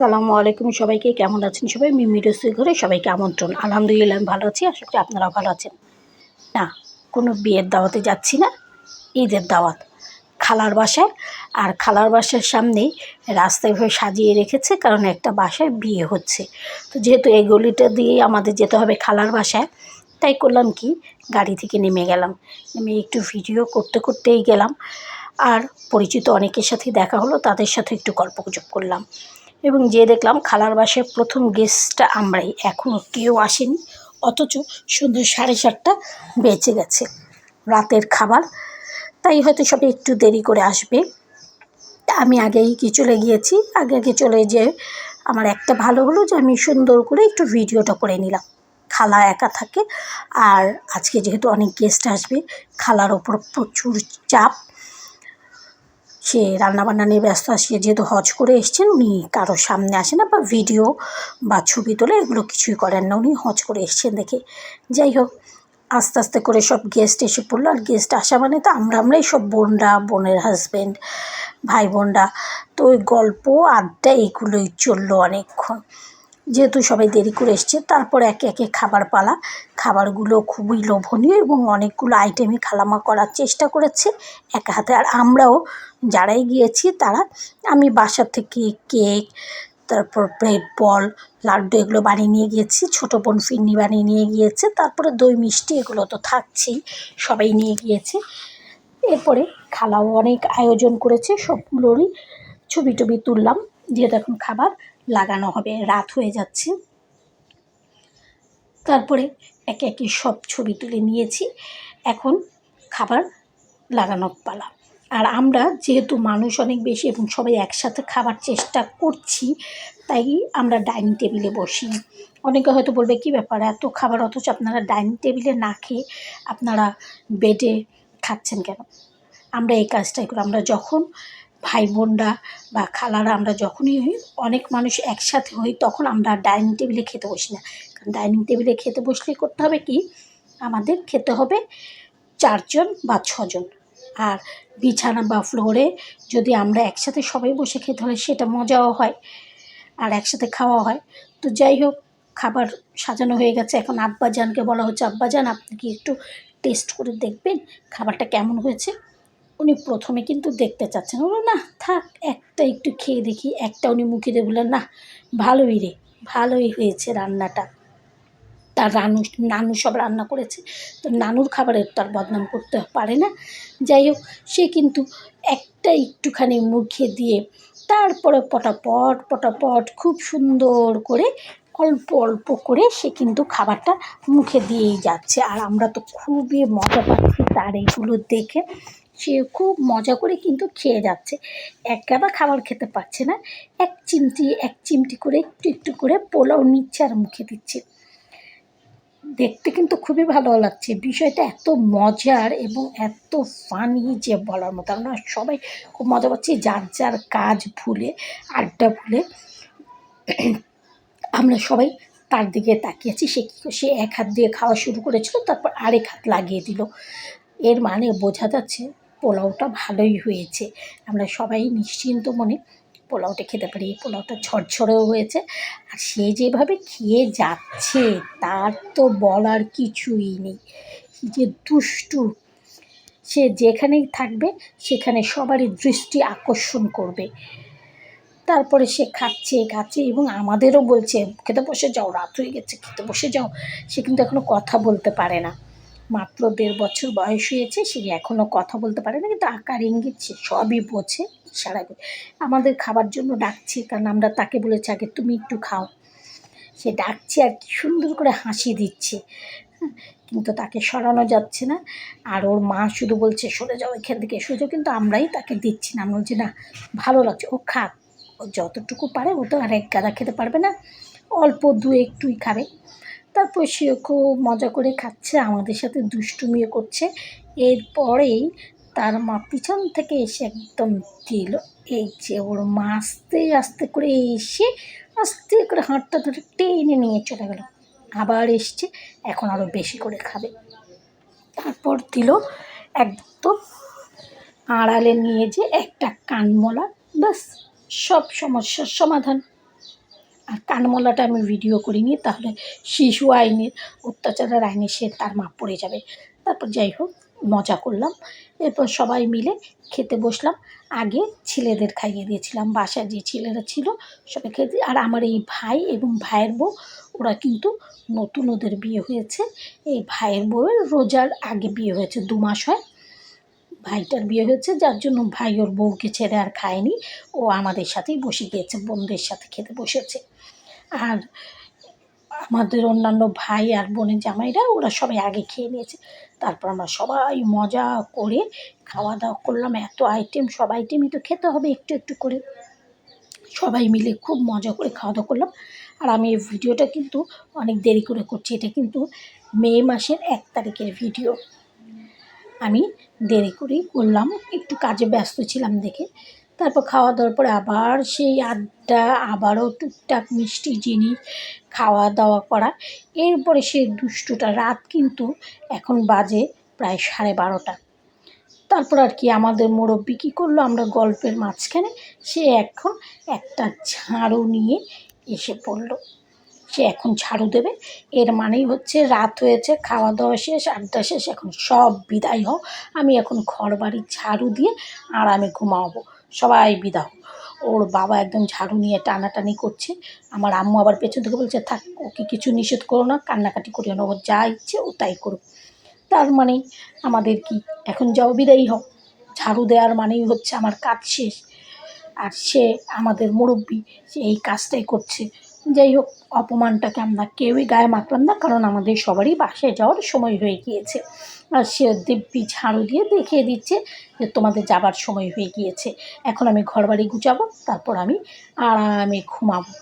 সালামু আলাইকুম সবাইকে, কেমন আছেন সবাই? মিমি রসুই ঘরে সবাইকে আমন্ত্রণ। আলহামদুলিল্লাহ আমি ভালো আছি, আশা করি আপনারাও ভালো আছেন। না, কোনো বিয়ের দাওয়াতে যাচ্ছি না, ঈদের দাওয়াত। খালার বাসায়, আর খালার বাসার সামনেই রাস্তায় সাজিয়ে রেখেছে, কারণ একটা বাসায় বিয়ে হচ্ছে। তো যেহেতু এই গলিটা দিয়েই আমাদের যেতে হবে খালার বাসায়, তাই করলাম কি, গাড়ি থেকে নেমে গেলাম। নেমে একটু ভিডিও করতে করতেই গেলাম, আর পরিচিত অনেকের সাথে দেখা হলো, তাদের সাথে একটু গল্পগুজব করলাম। এবং যে দেখলাম খালার বাসায় প্রথম গেস্টটা আমরাই। এখনও কেউ আসেনি, অথচ সন্ধ্যে সাড়ে সাতটা বেঁচে গেছে রাতের খাবার। তাই হয়তো সবাই একটু দেরি করে আসবে। আমি আগেই কি চলে গিয়েছি, আগে আগে চলে যেয়ে আমার একটা ভালো হলো যে আমি সুন্দর করে একটু ভিডিওটা করে নিলাম। খালা একা থাকে, আর আজকে যেহেতু অনেক গেস্ট আসবে, খালার ওপর প্রচুর চাপ। সে রান্নাবান্না নিয়ে ব্যস্ত আসছে যেহেতু হজ করে এসছেন, উনি কারোর সামনে আসে না বা ভিডিও বা ছবি তোলে এগুলো কিছুই করেন না। উনি হজ করে এসছেন দেখে। যাই হোক, আস্তে আস্তে করে সব গেস্ট এসে পড়ল। আর গেস্ট আসা মানে তো আমরা আমরাই সব বোনরা, বোনের হাজব্যান্ড ভাই বোনরা। তো ওই গল্প, আড্ডা এগুলোই চলল অনেকক্ষণ। যেহেতু সবাই দেরি করে এসছে, তারপর একে একে খাবার পালা। খাবারগুলো খুবই লোভনীয় এবং অনেকগুলো আইটেমই খালামা করার চেষ্টা করেছে এক হাতে। আর আমরাও যারাই গিয়েছি তারা, আমি বাসা থেকে কেক তারপর ব্রেড বল লাড্ডু এগুলো বানিয়ে নিয়ে গিয়েছি, ছোটো বোন ফিরনি বানিয়ে নিয়ে গিয়েছে, তারপরে দই মিষ্টি এগুলো তো থাকছেই, সবাই নিয়ে গিয়েছে। এরপরে খালাও অনেক আয়োজন করেছে, সবগুলোরই ছবি টবি তুললাম, যেহেতু এখন খাবার। লাগানো হবে, রাত হয়ে যাচ্ছে। তারপরে একে একে সব ছবি তুলে নিয়েছি। এখন খাবার লাগানোর পালা। আর আমরা যেহেতু মানুষ অনেক বেশি এবং সবাই একসাথে খাবার চেষ্টা করছি, তাই আমরা ডাইনিং টেবিলে বসি। অনেকে হয়তো বলবে, কী ব্যাপার? এত খাবার, অথচ আপনারা ডাইনিং টেবিলে না খেয়ে আপনারা বেডে খাচ্ছেন কেন? আমরা এই কাজটাই করি। আমরা যখন ভাই বোনরা বা খালারা আমরা যখনই হই, অনেক মানুষ একসাথে হই, তখন আমরা ডাইনিং টেবিলে খেতে বসি না। কারণ ডাইনিং টেবিলে খেতে বসলে করতে হবে কি? আমাদের খেতে হবে চারজন বা ছজন। আর বিছানা বা ফ্লোরে যদি আমরা একসাথে সবাই বসে খেতে হয়, সেটা মজাও হয় আর একসাথে খাওয়া হয়। তো যাই হোক, খাবার সাজানো হয়ে গেছে। এখন আব্বাজানকে বলা হচ্ছে, আব্বাজান, আপনি কি একটু টেস্ট করে দেখবেন খাবারটা কেমন হয়েছে? উনি প্রথমে কিন্তু দেখতে চাচ্ছেন। বলল না, থাক, একটা একটু খেয়ে দেখি, একটা উনি মুখে দিয়ে বললেন, না, ভালোই রে, ভালোই হয়েছে রান্নাটা। তার রানু, নানু সব রান্না করেছে। তো নানুর খাবারের তো আর বদনাম করতে পারে না। যাই হোক, সে কিন্তু একটা একটুখানি মুখে দিয়ে তারপরে পটাপট পটাপট খুব সুন্দর করে অল্প অল্প করে সে কিন্তু খাবারটা মুখে দিয়েই যাচ্ছে। আর আমরা তো খুবই মজা পাচ্ছি তার এইগুলো দেখে। সে খুব মজা করে কিন্তু খেয়ে যাচ্ছে। এক গাদা খাবার খেতে পারছে না। এক চিমটি এক চিমটি করে একটু একটু করে পোলাও নিচ্ছে আর মুখে দিচ্ছে। দেখতে কিন্তু খুবই ভালো লাগছে। বিষয়টা এত মজার এবং এত ফানি যে বলার মতো আমরা সবাই খুব মজা পাচ্ছি যার যার কাজ ভুলে, আড্ডা ভুলে আমরা সবাই তার দিকে তাকিয়েছি সে কী, সে এক হাত দিয়ে খাওয়া শুরু করেছিল, তারপর আরেক হাত লাগিয়ে দিল। এর মানে বোঝা যাচ্ছে পোলাওটা ভালোই হয়েছে। আমরা সবাই নিশ্চিন্ত মনে পোলাওটা খেতে পারি। এই পোলাওটা ঝরঝরেও হয়েছে। আর সে যেভাবে খেয়ে যাচ্ছে, তার তো বলার কিছুই নেই। যে দুষ্টু, সে যেখানেই থাকবে, সেখানে সবারই দৃষ্টি আকর্ষণ করবে। তারপরে সে খাচ্ছে খাচ্ছে এবং আমাদেরও বলছে, খেতে বসে যাও, রাত হয়ে গেছে, খেতে বসে যাও। সে কিন্তু এখনও কথা বলতে পারে না। মাত্র দেড় বছর বয়স হয়েছে সে এখনও কথা বলতে পারে না কিন্তু আকার ইঙ্গিত সে সবই বোঝে করে আমাদের খাবার জন্য ডাকছে কারণ আমরা তাকে বলেছি আগে তুমি একটু খাও। সে ডাকছে আর কি সুন্দর করে হাসি দিচ্ছে। হ্যাঁ, কিন্তু তাকে সরানো যাচ্ছে না। আর ওর মা শুধু বলছে সরে যাও এখান থেকে সরে কিন্তু আমরাই তাকে দিচ্ছি না। আমরা বলছি না ভালো লাগছে ও খাক। ও যতটুকু পারে ও তো আর এক গাদা খেতে পারবে না। অল্প দু একটুই খাবে। তারপর সে খুব মজা করে খাচ্ছে, আমাদের সাথে দুষ্টুমিও করছে। এরপরেই তার মা পিছন থেকে এসে একদম দিল। এই যে ওর মা আস্তে আস্তে করে এসে আস্তে করে হাঁটটা ধরে টেনে নিয়ে চলে গেল। আবার এসছে, এখন আরও বেশি করে খাবে। তারপর দিল একদম আড়ালে নিয়ে যে একটা কানমলা, ব্যাস, সব সমস্যার সমাধান। আর কানমলাটা আমি ভিডিও করিনি, তাহলে শিশু আইনের, অত্যাচারের আইনে সে তার মাপ পড়ে যাবে। তারপর যাই হোক, মজা করলাম। এরপর সবাই মিলে খেতে বসলাম। আগে ছেলেদের খাইয়ে দিয়েছিলাম, বাসায় যে ছেলেরা ছিল সবাই খেতে আর আমার এই ভাই এবং ভাইয়ের বউ, ওরা কিন্তু নতুন ওদের বিয়ে হয়েছে। এই ভাইয়ের বউয়ের রোজার আগে বিয়ে হয়েছে, দু মাস হয়। ভাইটার বিয়ে হয়েছে, যার জন্য ভাই ওর বউকে ছেড়ে আর খায়নি। ও আমাদের সাথেই বসে গিয়েছে, বোনদের সাথে খেতে বসেছে। আর আমাদের অন্যান্য ভাই আর বোনের জামাইরা, ওরা সবাই আগে খেয়ে নিয়েছে। তারপর আমরা সবাই মজা করে খাওয়া দাওয়া করলাম। এত আইটেম সব আইটেমই তো খেতে হবে একটু একটু করে। সবাই মিলে খুব মজা করে খাওয়া দাওয়া করলাম। আর আমি এই ভিডিওটা কিন্তু অনেক দেরি করে করছি। এটা কিন্তু মে মাসের এক তারিখের ভিডিও। আমি দেরি করেই করলাম। একটু কাজে ব্যস্ত ছিলাম দেখে। তারপর খাওয়া দাওয়ার পরে আবার সেই আড্ডা, আবারও টুকটাক মিষ্টি জিনিস খাওয়া দাওয়া করা। এরপরে সেই দুষ্টুটা, রাত কিন্তু এখন বাজে প্রায় সাড়ে বারোটা। তারপর আর কি আমাদের মুরব্বি কী করল? আমরা গল্পের মাঝখানে সে এখন একটা ঝাড়ু নিয়ে এসে পড়ল। সে এখন ঝাড়ু দেবে। এর মানেই হচ্ছে রাত হয়েছে খাওয়া দাওয়া শেষ, আড্ডা শেষ, এখন সব বিদায় হও। আমি এখন ঘর বাড়ি ঝাড়ু দিয়ে আরামে ঘুমাবো। সবাই বিদা হও। ওর বাবা একদম ঝাড়ু নিয়ে টানাটানি করছে। আমার আম্মু আবার পেছন থেকে বলছে, থাক, ওকে কিছু নিষেধ করো না, কান্নাকাটি করিও না। ওর যা ইচ্ছে ও তাই করুক। তার মানে আমাদের কি, এখন যাও বিদায়ী হও। ঝাড়ু দেওয়ার মানেই হচ্ছে আমার কাজ শেষ। আর সে আমাদের মুরব্বি, সে এই কাজটাই করছে। যাই হোক অপমানটাকে আমরা কেউই গায়ে মাখলাম না, কারণ আমাদের সবারই বাসায় যাওয়ার সময় হয়ে গিয়েছে। আর সে দিব্যি ঝাড়ু দিয়ে দেখিয়ে দিচ্ছে যে তোমাদের যাবার সময় হয়ে গিয়েছে। এখন আমি ঘর বাড়ি গুছাবো, তারপর আমি আরামে ঘুমাবো।